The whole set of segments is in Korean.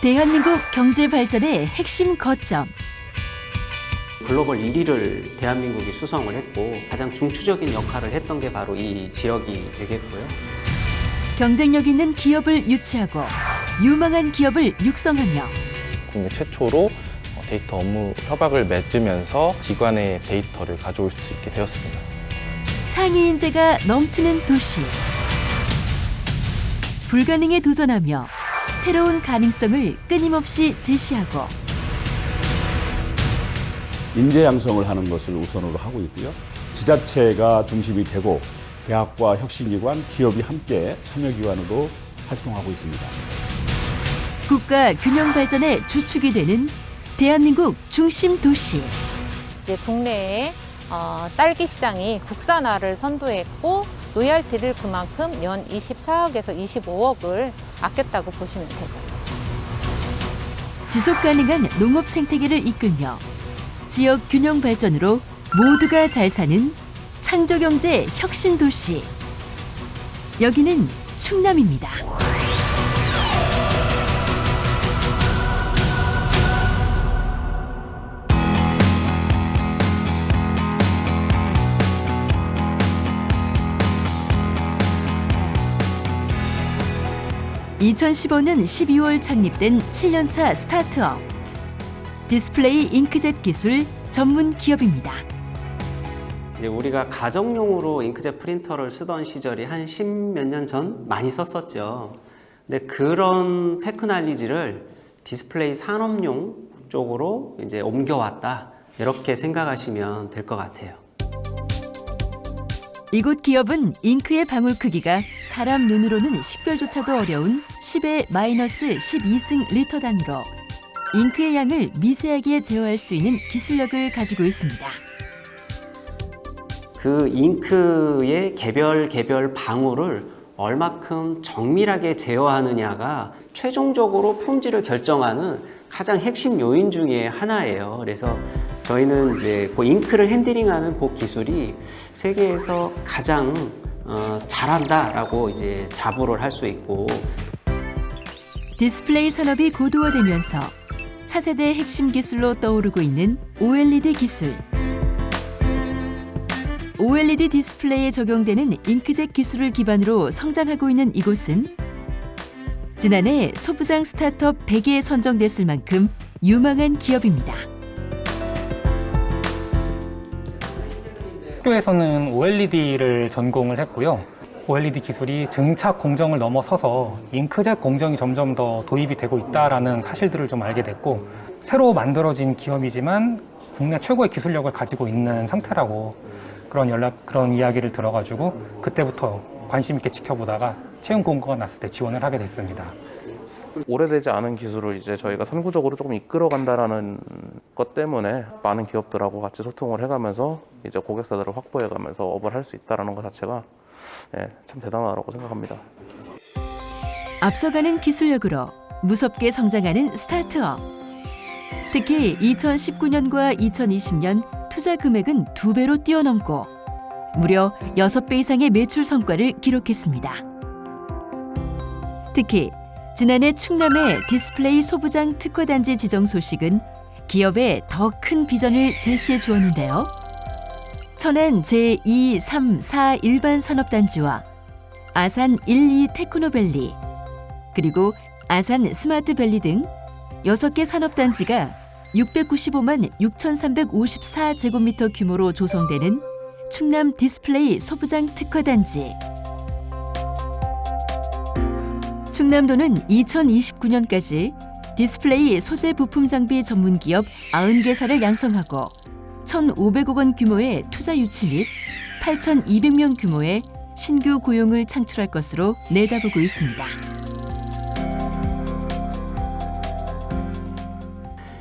대한민국 경제 발전의 핵심 거점. 글로벌 1위를 대한민국이 수성을 했고 가장 중추적인 역할을 했던 게 바로 이 지역이 되겠고요. 경쟁력 있는 기업을 유치하고 유망한 기업을 육성하며 국내 최초로 어, 데이터 업무 협약을 맺으면서 기관의 데이터를 가져올 수 있게 되었습니다. 창의 인재가 넘치는 도시. 불가능에 도전하며 새로운 가능성을 끊임없이 제시하고 인재 양성을 하는 것을 우선으로 하고 있고요. 지자체가 중심이 되고 대학과 혁신기관, 기업이 함께 참여기관으로 활동하고 있습니다. 국가 균형 발전의 주축이 되는 대한민국 중심 도시. 이제 동네에 어, 딸기 시장이 국산화를 선도했고 로얄티를 그만큼 연 24억에서 25억을 아꼈다고 보시면 되죠. 지속 가능한 농업 생태계를 이끌며 지역 균형 발전으로 모두가 잘 사는 창조 경제 혁신 도시. 여기는 충남입니다. (2015년 12월) 창립된 (7년차) 스타트업 디스플레이 잉크젯 기술 전문 기업입니다. 이제 우리가 가정용으로 잉크젯 프린터를 쓰던 시절이 한 십 몇 년 전 많이 썼었죠. 근데 그런 테크놀리지를 디스플레이 산업용 쪽으로 이제 옮겨왔다. 이렇게 생각하시면 될 것 같아요. 이곳 기업은 잉크의 방울 크기가 사람 눈으로는 식별조차도 어려운 10의 마이너스 12승 리터 단위로 잉크의 양을 미세하게 제어할 수 있는 기술력을 가지고 있습니다. 그 잉크의 개별 개별 방울을 얼마큼 정밀하게 제어하느냐가 최종적으로 품질을 결정하는 가장 핵심 요인 중에 하나예요. 그래서 저희는 이제 그 잉크를 핸들링하는 그 기술이 세계에서 가장 어, 잘한다라고 이제 자부를 할 수 있고 디스플레이 산업이 고도화되면서 차세대 핵심 기술로 떠오르고 있는 OLED 기술. OLED 디스플레이에 적용되는 잉크젯 기술을 기반으로 성장하고 있는 이곳은 지난해 소부장 스타트업 100개에 선정됐을 만큼 유망한 기업입니다. 학교에서는 OLED를 전공을 했고요. OLED 기술이 증착 공정을 넘어서서 잉크젯 공정이 점점 더 도입이 되고 있다라는 사실들을 좀 알게 됐고 새로 만들어진 기업이지만 국내 최고의 기술력을 가지고 있는 상태라고 그런 연락 그런 이야기를 들어가지고 그때부터 관심 있게 지켜보다가 채용 공고가 났을 때 지원을 하게 됐습니다. 오래되지 않은 기술을 이제 저희가 선구적으로 조금 이끌어 간다라는 것 때문에 많은 기업들하고 같이 소통을 해가면서 이제 고객사들을 확보해가면서 업을 할 수 있다라는 것 자체가 예, 참 대단하다고 생각합니다. 앞서가는 기술력으로 무섭게 성장하는 스타트업. 특히 2019년과 2020년 투자 금액은 두 배로 뛰어넘고 무려 6배 이상의 매출 성과를 기록했습니다. 특히 지난해 충남의 디스플레이 소부장 특화단지 지정 소식은 기업의 더 큰 비전을 제시해 주었는데요. 천안 제2, 3, 4 일반 산업단지와 아산 1, 2 테크노밸리 그리고 아산 스마트밸리 등 6개 산업단지가 695만 6,354제곱미터 규모로 조성되는 충남 디스플레이 소부장 특화단지. 충남도는 2029년까지 디스플레이 소재 부품 장비 전문 기업 90개사를 양성하고 1,500억 원 규모의 투자 유치 및 8,200명 규모의 신규 고용을 창출할 것으로 내다보고 있습니다.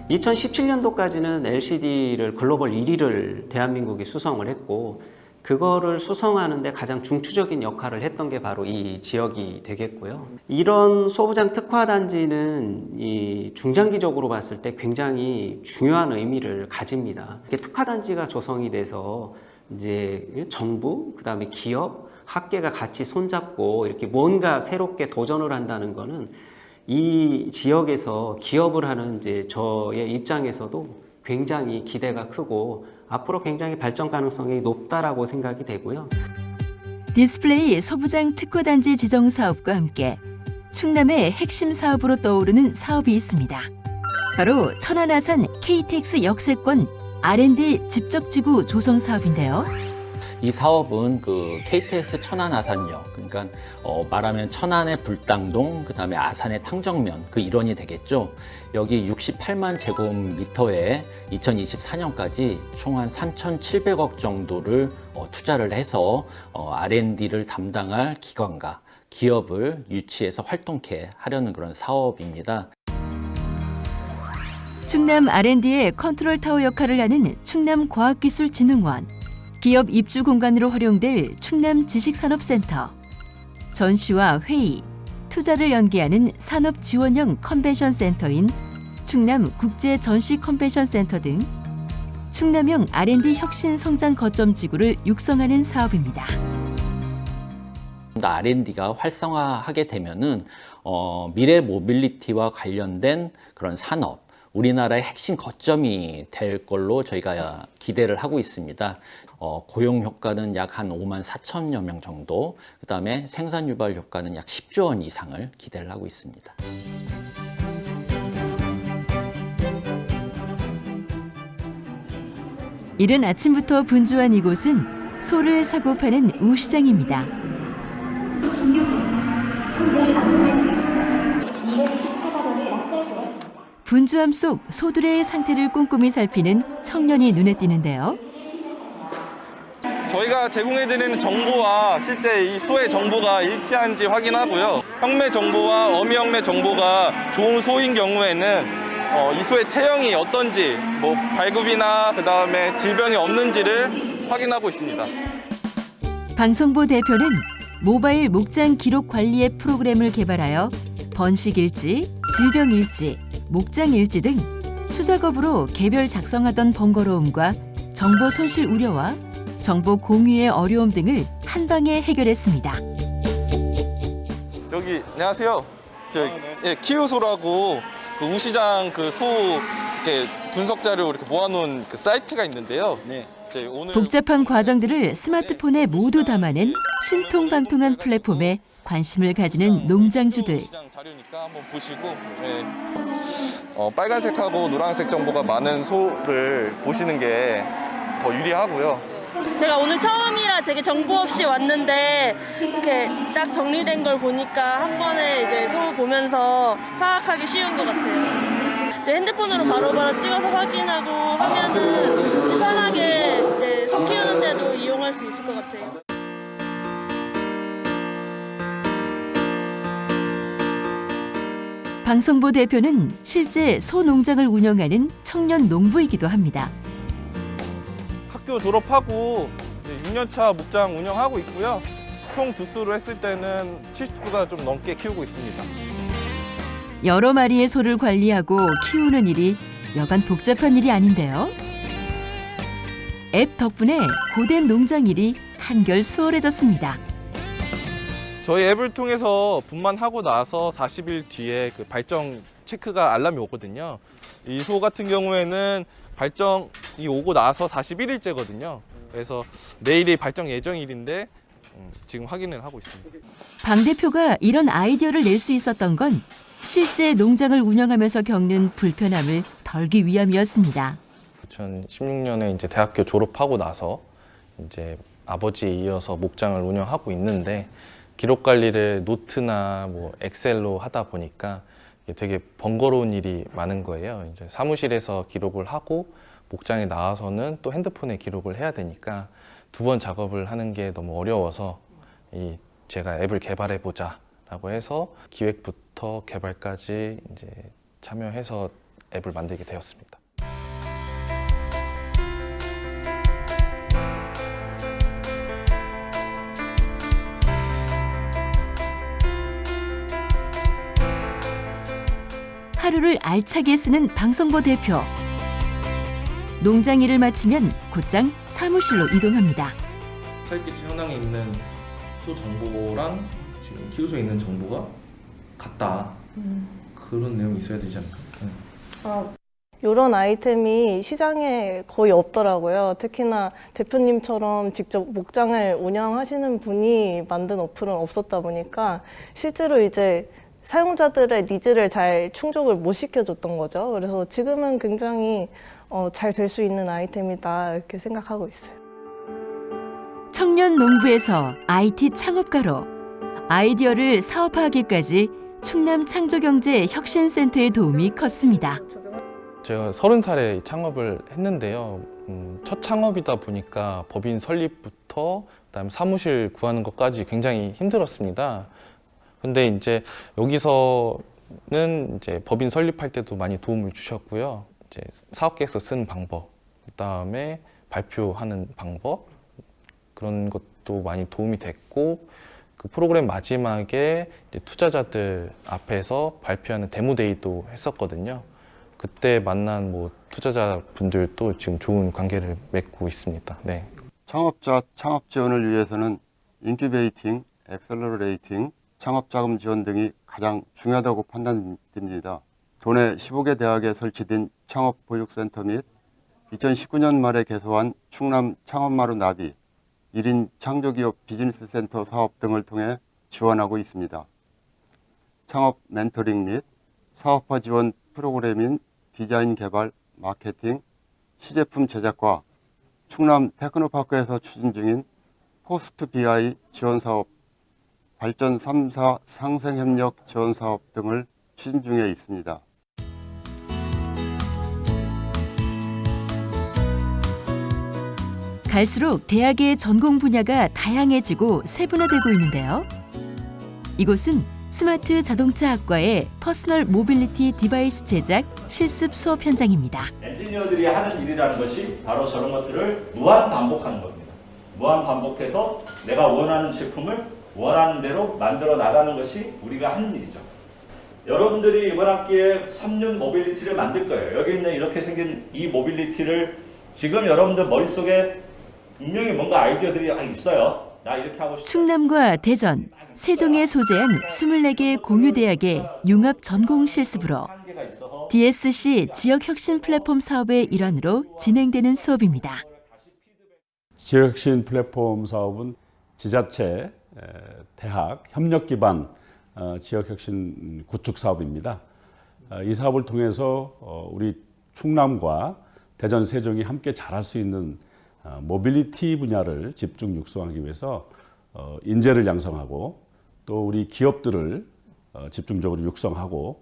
2017년도까지는 LCD를 글로벌 1위를 대한민국이 수성을 했고 그거를 수성하는데 가장 중추적인 역할을 했던 게 바로 이 지역이 되겠고요. 이런 소부장 특화 단지는 이 중장기적으로 봤을 때 굉장히 중요한 의미를 가집니다. 이렇게 특화 단지가 조성이 돼서 이제 정부, 그 다음에 기업, 학계가 같이 손잡고 이렇게 뭔가 새롭게 도전을 한다는 거는 이 지역에서 기업을 하는 이제 저의 입장에서도 굉장히 기대가 크고 앞으로 굉장히 발전 가능성이 높다라고 생각이 되고요. 디스플레이 소부장 특화단지 지정 사업과 함께 충남의 핵심 사업으로 떠오르는 사업이 있습니다. 바로 천안아산 KTX 역세권 R&D 집적지구 조성 사업인데요. 이 사업은 그 KTX 천안 아산역 그러니까 어 말하면 천안의 불당동 그다음에 아산의 탕정면 그 일원이 되겠죠. 여기 68만 제곱미터에 2024년까지 총 한 3,700억 정도를 어 투자를 해서 어 R&D를 담당할 기관과 기업을 유치해서 활동케 하려는 그런 사업입니다. 충남 R&D의 컨트롤 타워 역할을 하는 충남과학기술진흥원, 기업 입주 공간으로 활용될 충남 지식산업센터, 전시와 회의, 투자를 연계하는 산업 지원형 컨벤션 센터인 충남 국제 전시 컨벤션 센터 등 충남형 R&D 혁신 성장 거점 지구를 육성하는 사업입니다. R&D가 활성화하게 되면은 어, 미래 모빌리티와 관련된 그런 산업, 우리나라의 핵심 거점이 될 걸로 저희가 기대를 하고 있습니다. 어, 고용 효과는 약 한 5만 4천여 명 정도, 그 다음에 생산 유발 효과는 약 10조 원 이상을 기대를 하고 있습니다. 이른 아침부터 분주한 이곳은 소를 사고 파는 우시장입니다. 분주함 속 소들의 상태를 꼼꼼히 살피는 청년이 눈에 띄는데요. 저희가 제공해드리는 정보와 실제 이 소의 정보가 일치한지 확인하고요. 혁매 정보와 어미 혁매 정보가 좋은 소인 경우에는 어, 이 소의 체형이 어떤지, 뭐 발굽이나 그 다음에 질병이 없는지를 확인하고 있습니다. 방송보 대표는 모바일 목장 기록 관리 앱 프로그램을 개발하여 번식 일지, 질병 일지, 목장 일지 등 수작업으로 개별 작성하던 번거로움과 정보 손실 우려와 정보 공유의 어려움 등을 한 방에 해결했습니다. 저기 안녕하세요. 저 예, 키우소라고 그 우시장 그 소 이렇게 분석 자료 이렇게 모아놓은 그 사이트가 있는데요. 네. 오늘 복잡한 과정들을 스마트폰에 모두 담아낸 신통방통한 플랫폼에 관심을 가지는 농장주들. 시장 자료니까 한번 보시고 예. 어, 빨간색하고 노란색 정보가 많은 소를 보시는 게 더 유리하고요. 제가 오늘 처음이라 되게 정보 없이 왔는데 이렇게 딱 정리된 걸 보니까 한 번에 이제 소 보면서 파악하기 쉬운 것 같아요. 이제 핸드폰으로 바로바로 찍어서 확인하고 하면은 편하게 이제 소 키우는데도 이용할 수 있을 것 같아요. 방송보 대표는 실제 소 농장을 운영하는 청년 농부이기도 합니다. 학교 졸업하고 6년차 목장 운영하고 있고요. 총 두수로 했을 때는 70두가 좀 넘게 키우고 있습니다. 여러 마리의 소를 관리하고 키우는 일이 여간 복잡한 일이 아닌데요. 앱 덕분에 고된 농장 일이 한결 수월해졌습니다. 저희 앱을 통해서 분만하고 나서 40일 뒤에 그 발정 체크가 알람이 오거든요. 이 소 같은 경우에는 발정 이 오고 나서 41일째거든요. 그래서 내일이 발정 예정일인데 음, 지금 확인을 하고 있습니다. 방 대표가 이런 아이디어를 낼 수 있었던 건 실제 농장을 운영하면서 겪는 불편함을 덜기 위함이었습니다. 2016년에 이제 대학교 졸업하고 나서 이제 아버지에 이어서 목장을 운영하고 있는데 기록 관리를 노트나 뭐 엑셀로 하다 보니까 되게 번거로운 일이 많은 거예요. 이제 사무실에서 기록을 하고 목장에 나와서는 또 핸드폰에 기록을 해야 되니까 두 번 작업을 하는 게 너무 어려워서 이 제가 앱을 개발해 보자라고 해서 기획부터 개발까지 이제 참여해서 앱을 만들게 되었습니다. 하루를 알차게 쓰는 방송보 대표. 농장 일을 마치면 곧장 사무실로 이동합니다. 사이트 현황에 있는 소 정보랑 지금 키우소에 있는 정보가 같다. 그런 내용이 있어야 되지 않을까? 이런 아이템이 시장에 거의 없더라고요. 특히나 대표님처럼 직접 목장을 운영하시는 분이 만든 어플은 없었다 보니까 실제로 이제 사용자들의 니즈를 잘 충족을 못 시켜줬던 거죠. 그래서 지금은 굉장히 어, 잘 될 수 있는 아이템이다 이렇게 생각하고 있어요. 청년 농부에서 IT 창업가로 아이디어를 사업화하기까지 충남 창조경제 혁신센터의 도움이 컸습니다. 제가 서른 살에 창업을 했는데요. 음, 첫 창업이다 보니까 법인 설립부터 그다음에 사무실 구하는 것까지 굉장히 힘들었습니다. 근데 이제 여기서는 이제 법인 설립할 때도 많이 도움을 주셨고요. 이제 사업 계획서 쓰는 방법, 그다음에 발표하는 방법 그런 것도 많이 도움이 됐고 그 프로그램 마지막에 투자자들 앞에서 발표하는 데모데이도 했었거든요. 그때 만난 뭐 투자자 분들도 지금 좋은 관계를 맺고 있습니다. 네. 창업자 창업 지원을 위해서는 인큐베이팅, 엑셀러레이팅, 창업 자금 지원 등이 가장 중요하다고 판단됩니다. 도내 15개 대학에 설치된 창업 보육센터 및 2019년 말에 개소한 충남 창업마루 나비 1인 창조기업 비즈니스 센터 사업 등을 통해 지원하고 있습니다. 창업 멘토링 및 사업화 지원 프로그램인 디자인 개발, 마케팅, 시제품 제작과 충남 테크노파크에서 추진 중인 포스트 BI 지원 사업, 발전 3사 상생 협력 지원 사업 등을 추진 중에 있습니다. 갈수록 대학의 전공 분야가 다양해지고 세분화되고 있는데요. 이곳은 스마트 자동차 학과의 퍼스널 모빌리티 디바이스 제작 실습 수업 현장입니다. 엔지니어들이 하는 일이라는 것이 바로 저런 것들을 무한 반복하는 겁니다. 무한 반복해서 내가 원하는 제품을 원하는 대로 만들어 나가는 것이 우리가 하는 일이죠. 여러분들이 이번 학기에 3륜 모빌리티를 만들 거예요. 여기 있는 이렇게 생긴 이 모빌리티를 지금 여러분들 머릿속에 분명히 뭔가 아이디어들이 아, 있어요. 나 이렇게 하고 싶어. 충남과 대전, 세종에 소재한 24개 공유대학의 융합 전공 실습으로 한계가 있어서 DSC 지역 혁신 플랫폼 사업의 일환으로 진행되는 수업입니다. 지역혁신 플랫폼 사업은 지자체, 에, 대학 협력 기반 어, 지역혁신 구축 사업입니다. 어, 이 사업을 통해서 어, 우리 충남과 대전, 세종이 함께 잘할 수 있는 어, 모빌리티 분야를 집중 육성하기 위해서 어, 인재를 양성하고 또 우리 기업들을 어, 집중적으로 육성하고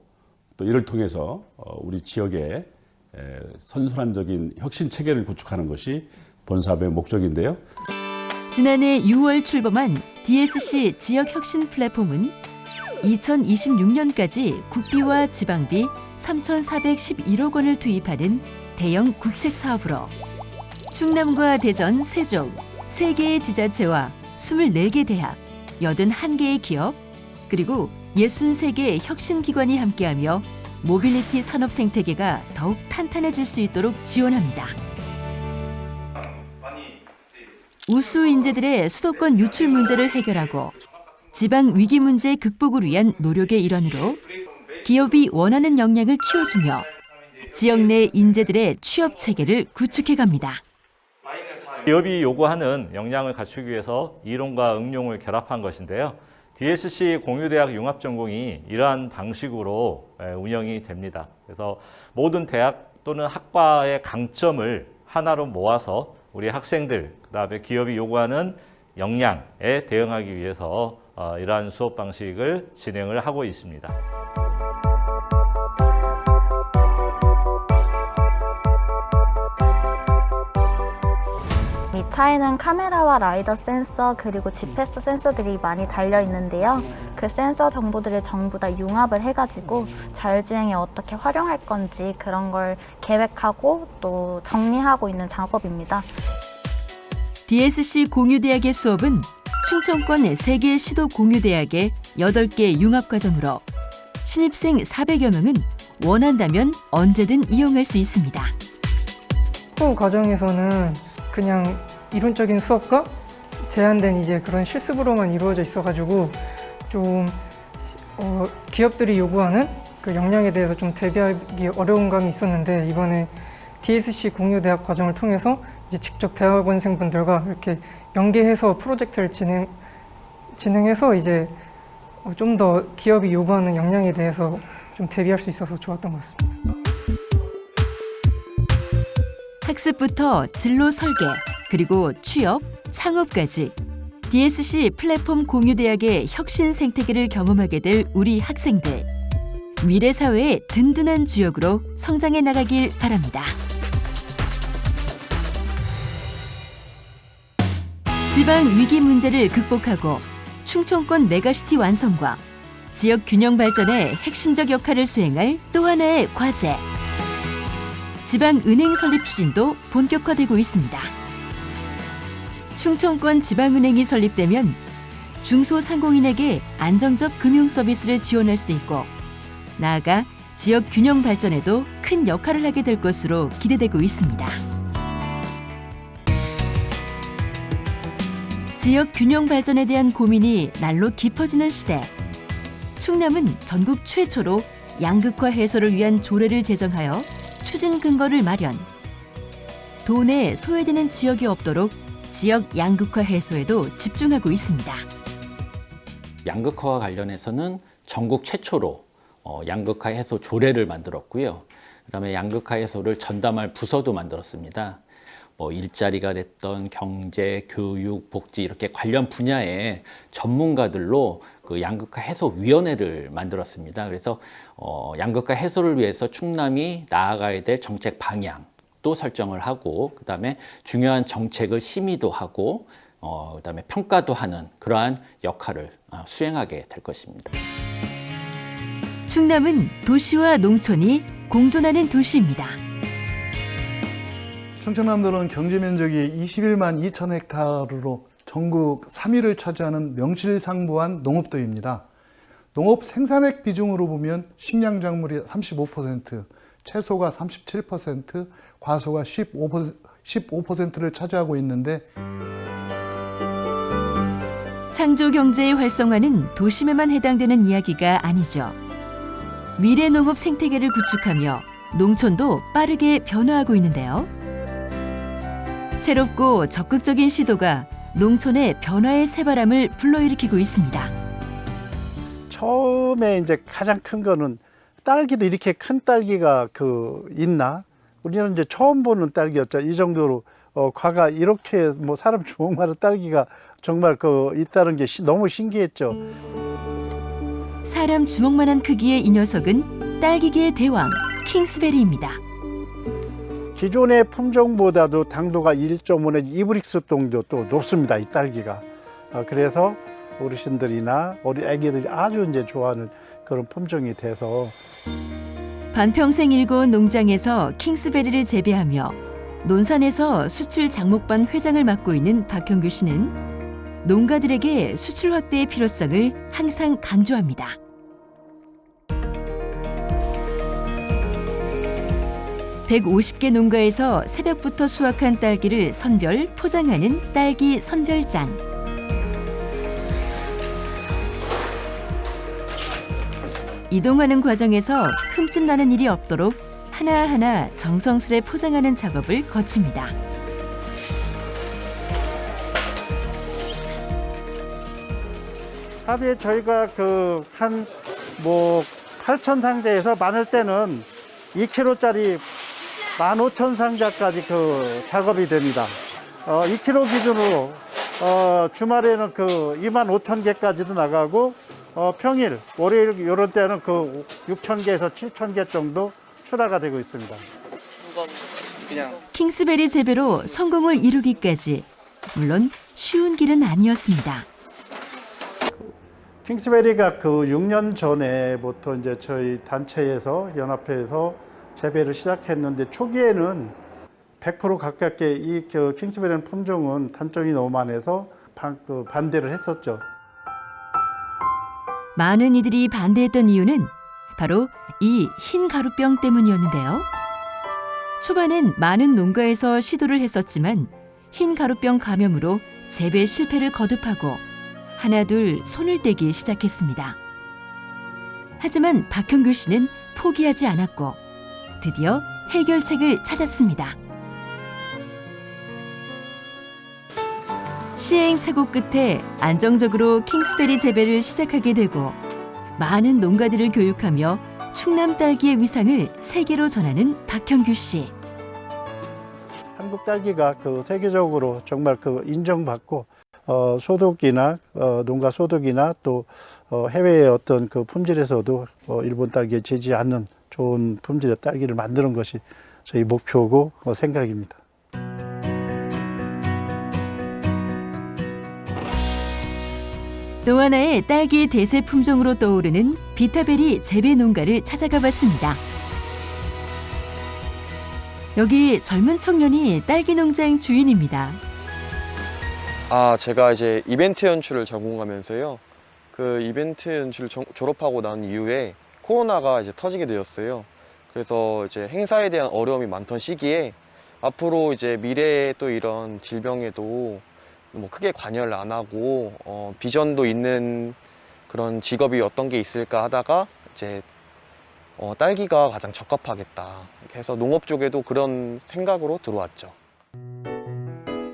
또 이를 통해서 어, 우리 지역에 에, 선순환적인 혁신 체계를 구축하는 것이 본 사업의 목적인데요. 지난해 6월 출범한 DSC 지역 혁신 플랫폼은 2026년까지 국비와 지방비 3,411억 원을 투입하는 대형 국책 사업으로 충남과 대전, 세종 3개의 지자체와 24개 대학, 81개의 기업, 그리고 63개 혁신기관이 함께하며 모빌리티 산업 생태계가 더욱 탄탄해질 수 있도록 지원합니다. 우수 인재들의 수도권 유출 문제를 해결하고 지방 위기 문제 극복을 위한 노력의 일환으로 기업이 원하는 역량을 키워주며 지역 내 인재들의 취업 체계를 구축해 갑니다. 기업이 요구하는 역량을 갖추기 위해서 이론과 응용을 결합한 것인데요. DSC 공유대학 융합전공이 이러한 방식으로 에, 운영이 됩니다. 그래서 모든 대학 또는 학과의 강점을 하나로 모아서 우리 학생들, 그 다음에 기업이 요구하는 역량에 대응하기 위해서 어, 이러한 수업 방식을 진행을 하고 있습니다. 차에는 카메라와 라이더 센서 그리고 GPS 센서들이 많이 달려 있는데요. 그 센서 정보들을 전부 다 융합을 해가지고 자율주행에 어떻게 활용할 건지 그런 걸 계획하고 또 정리하고 있는 작업입니다. DSC 공유대학의 수업은 충청권 3개 시도 공유대학의 8개 융합과정으로 신입생 400여 명은 원한다면 언제든 이용할 수 있습니다. 후 과정에서는 그냥 이론적인 수업과 제한된 이제 그런 실습으로만 이루어져 있어가지고 좀 어, 기업들이 요구하는 그 역량에 대해서 좀 대비하기 어려운 감이 있었는데 이번에 DSC 공유 대학 과정을 통해서 이제 직접 대학원생분들과 이렇게 연계해서 프로젝트를 진행 진행해서 이제 어, 좀더 기업이 요구하는 역량에 대해서 좀 대비할 수 있어서 좋았던 것 같습니다. 학습부터 진로 설계, 그리고 취업, 창업까지 DSC 플랫폼 공유 대학의 혁신 생태계를 경험하게 될 우리 학생들. 미래 사회의 든든한 주역으로 성장해 나가길 바랍니다. 지방 위기 문제를 극복하고 충청권 메가시티 완성과 지역 균형 발전에 핵심적 역할을 수행할 또 하나의 과제. 지방 은행 설립 추진도 본격화되고 있습니다. 충청권 지방은행이 설립되면 중소상공인에게 안정적 금융 서비스를 지원할 수 있고 나아가 지역 균형 발전에도 큰 역할을 하게 될 것으로 기대되고 있습니다. 지역 균형 발전에 대한 고민이 날로 깊어지는 시대. 충남은 전국 최초로 양극화 해소를 위한 조례를 제정하여 추진 근거를 마련. 돈에 소외되는 지역이 없도록 지역 양극화 해소에도 집중하고 있습니다. 양극화와 관련해서는 전국 최초로 어, 양극화 해소 조례를 만들었고요. 그다음에 양극화 해소를 전담할 부서도 만들었습니다. 뭐 일자리가 됐던 경제, 교육, 복지 이렇게 관련 분야의 전문가들로 그 양극화 해소 위원회를 만들었습니다. 그래서 어, 양극화 해소를 위해서 충남이 나아가야 될 정책 방향 또 설정을 하고 그다음에 중요한 정책을 심의도 하고 어, 그다음에 평가도 하는 그러한 역할을 아, 수행하게 될 것입니다. 충남은 도시와 농촌이 공존하는 도시입니다. 충청남도는 경제 면적이 21만 2천 헥타르로 전국 3위를 차지하는 명실상부한 농업도입니다. 농업 생산액 비중으로 보면 식량작물이 35%, 채소가 37%, 과수가 15%, 15%를 차지하고 있는데 창조 경제의 활성화는 도심에만 해당되는 이야기가 아니죠. 미래 농업 생태계를 구축하며 농촌도 빠르게 변화하고 있는데요. 새롭고 적극적인 시도가 농촌의 변화의 새바람을 불러일으키고 있습니다. 처음에 이제 가장 큰 거는 딸기도 이렇게 큰 딸기가 그 있나? 우리는 이제 처음 보는 딸기였죠. 이 정도로 어, 과가 이렇게 뭐 사람 주먹만한 딸기가 정말 그 있다는 게 시- 너무 신기했죠. 사람 주먹만한 크기의 이 녀석은 딸기계의 대왕 킹스베리입니다. 기존의 품종보다도 당도가 1.5 내지 2브릭스 정도 또 높습니다. 이 딸기가. 어, 그래서 어르신들이나 우리 아기들이 아주 이제 좋아하는 그런 품종이 돼서 반평생 일궈온 농장에서 킹스베리를 재배하며 논산에서 수출 장목반 회장을 맡고 있는 박형규 씨는 농가들에게 수출 확대의 필요성을 항상 강조합니다. (150개) 농가에서 새벽부터 수확한 딸기를 선별 포장하는 딸기 선별장 이동하는 과정에서 흠집 나는 일이 없도록 하나하나 정성스레 포장하는 작업을 거칩니다. 하루에 저희가 그 한 뭐 8천 상자에서 많을 때는 2kg짜리 15,000 상자까지 그 작업이 됩니다. 어, 2kg 기준으로 어, 주말에는 그 2만 5천 개까지도 나가고 어, 평일 월요일 이런 때는 그 6천 개에서 7천 개 정도 출하가 되고 있습니다. 킹스베리 재배로 성공을 이루기까지 물론 쉬운 길은 아니었습니다. 킹스베리가 그 6년 전에부터 이제 저희 단체에서 연합회에서 재배를 시작했는데 초기에는 100% 가깝게 이 그 킹스베리라는 품종은 단점이 너무 많아서 반, 그 반대를 했었죠. 많은 이들이 반대했던 이유는 바로 이 흰 가루병 때문이었는데요. 초반엔 많은 농가에서 시도를 했었지만 흰 가루병 감염으로 재배 실패를 거듭하고 하나둘 손을 떼기 시작했습니다. 하지만 박형규 씨는 포기하지 않았고 드디어 해결책을 찾았습니다. 시행착오 끝에 안정적으로 킹스베리 재배를 시작하게 되고 많은 농가들을 교육하며 충남 딸기의 위상을 세계로 전하는 박형규 씨. 한국 딸기가 그 세계적으로 정말 그 인정받고 어, 소득이나 어, 농가 소득이나 또 어, 해외의 어떤 그 품질에서도 어, 일본 딸기에 지지 않는 좋은 품질의 딸기를 만드는 것이 저희 목표고 어, 생각입니다. 또 하나의 딸기 대세 품종으로 떠오르는 비타베리 재배 농가를 찾아가 봤습니다. 여기 젊은 청년이 딸기 농장 주인입니다. 아, 제가 이제 이벤트 연출을 전공하면서요. 그 이벤트 연출 을 졸업하고 난 이후에 코로나가 이제 터지게 되었어요. 그래서 이제 행사에 대한 어려움이 많던 시기에 앞으로 이제 미래에 또 이런 질병에도 뭐 크게 관여를 안 하고 어, 비전도 있는 그런 직업이 어떤 게 있을까 하다가 이제 어, 딸기가 가장 적합하겠다. 해서 농업 쪽에도 그런 생각으로 들어왔죠.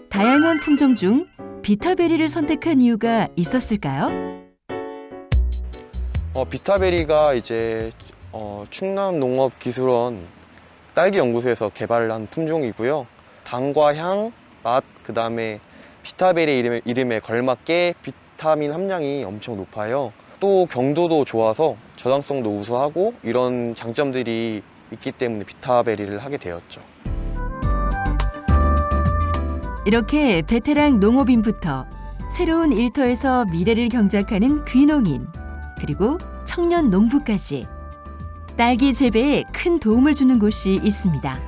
다양한 품종 중 비타베리를 선택한 이유가 있었을까요? 어, 비타베리가 이제 어, 충남농업기술원 딸기연구소에서 개발한 품종이고요. 당과 향, 맛, 그 다음에 비타베리 이름에, 이름에 걸맞게 비타민 함량이 엄청 높아요. 또 경도도 좋아서 저당성도 우수하고 이런 장점들이 있기 때문에 비타베리를 하게 되었죠. 이렇게 베테랑 농업인부터 새로운 일터에서 미래를 경작하는 귀농인 그리고 청년 농부까지 딸기 재배에 큰 도움을 주는 곳이 있습니다.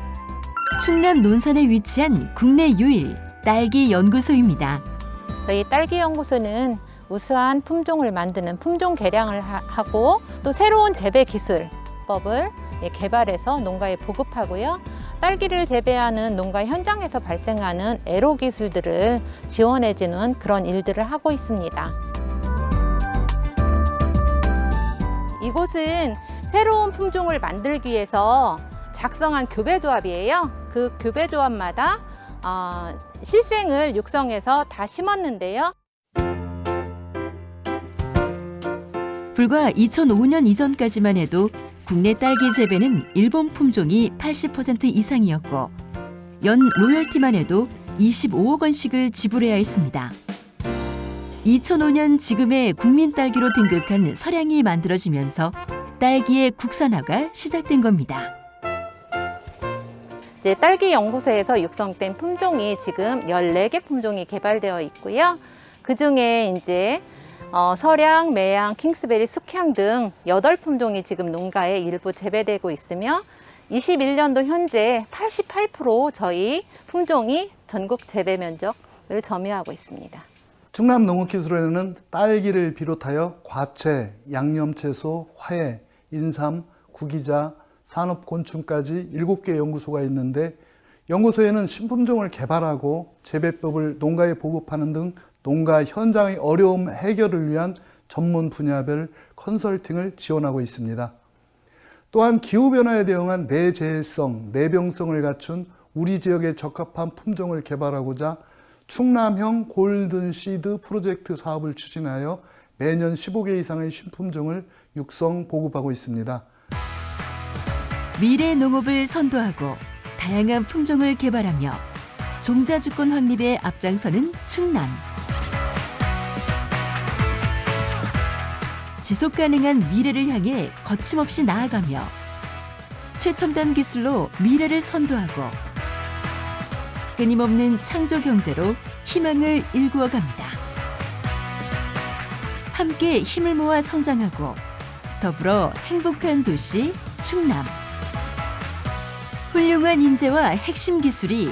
충남 논산에 위치한 국내 유일 딸기 연구소입니다. 저희 딸기 연구소는 우수한 품종을 만드는 품종 개량을 하- 하고 또 새로운 재배 기술법을 예, 개발해서 농가에 보급하고요. 딸기를 재배하는 농가 현장에서 발생하는 애로 기술들을 지원해주는 그런 일들을 하고 있습니다. 이곳은 새로운 품종을 만들기 위해서 작성한 교배조합이에요. 그 교배조합마다 어, 실생을 육성해서 다 심었는데요. 불과 2005년 이전까지만 해도 국내 딸기 재배는 일본 품종이 80% 이상이었고 연 로열티만 해도 25억 원씩을 지불해야 했습니다. 2005년 지금의 국민 딸기로 등극한 서량이 만들어지면서 딸기의 국산화가 시작된 겁니다. 이제 딸기 연구소에서 육성된 품종이 지금 14개 품종이 개발되어 있고요. 그 중에 이제 어, 서량, 매양, 킹스베리, 숙향 등 8품종이 지금 농가에 일부 재배되고 있으며 21년도 현재 88% 저희 품종이 전국 재배 면적을 점유하고 있습니다. 충남 농업기술원에는 딸기를 비롯하여 과채, 양념채소, 화해, 인삼, 구기자, 산업곤충까지 7개 연구소가 있는데 연구소에는 신품종을 개발하고 재배법을 농가에 보급하는 등 농가 현장의 어려움 해결을 위한 전문 분야별 컨설팅을 지원하고 있습니다. 또한 기후변화에 대응한 내재해성, 내병성을 갖춘 우리 지역에 적합한 품종을 개발하고자 충남형 골든시드 프로젝트 사업을 추진하여 매년 15개 이상의 신품종을 육성 보급하고 있습니다. 미래 농업을 선도하고 다양한 품종을 개발하며 종자주권 확립에 앞장서는 충남. 지속 가능한 미래를 향해 거침없이 나아가며 최첨단 기술로 미래를 선도하고 끊임없는 창조 경제로 희망을 일구어 갑니다. 함께 힘을 모아 성장하고 더불어 행복한 도시 충남. 훌륭한 인재와 핵심 기술이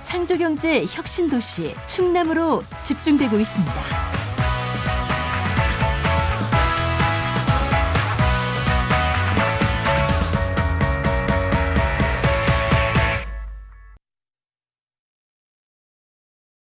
창조경제 혁신도시 충남으로 집중되고 있습니다.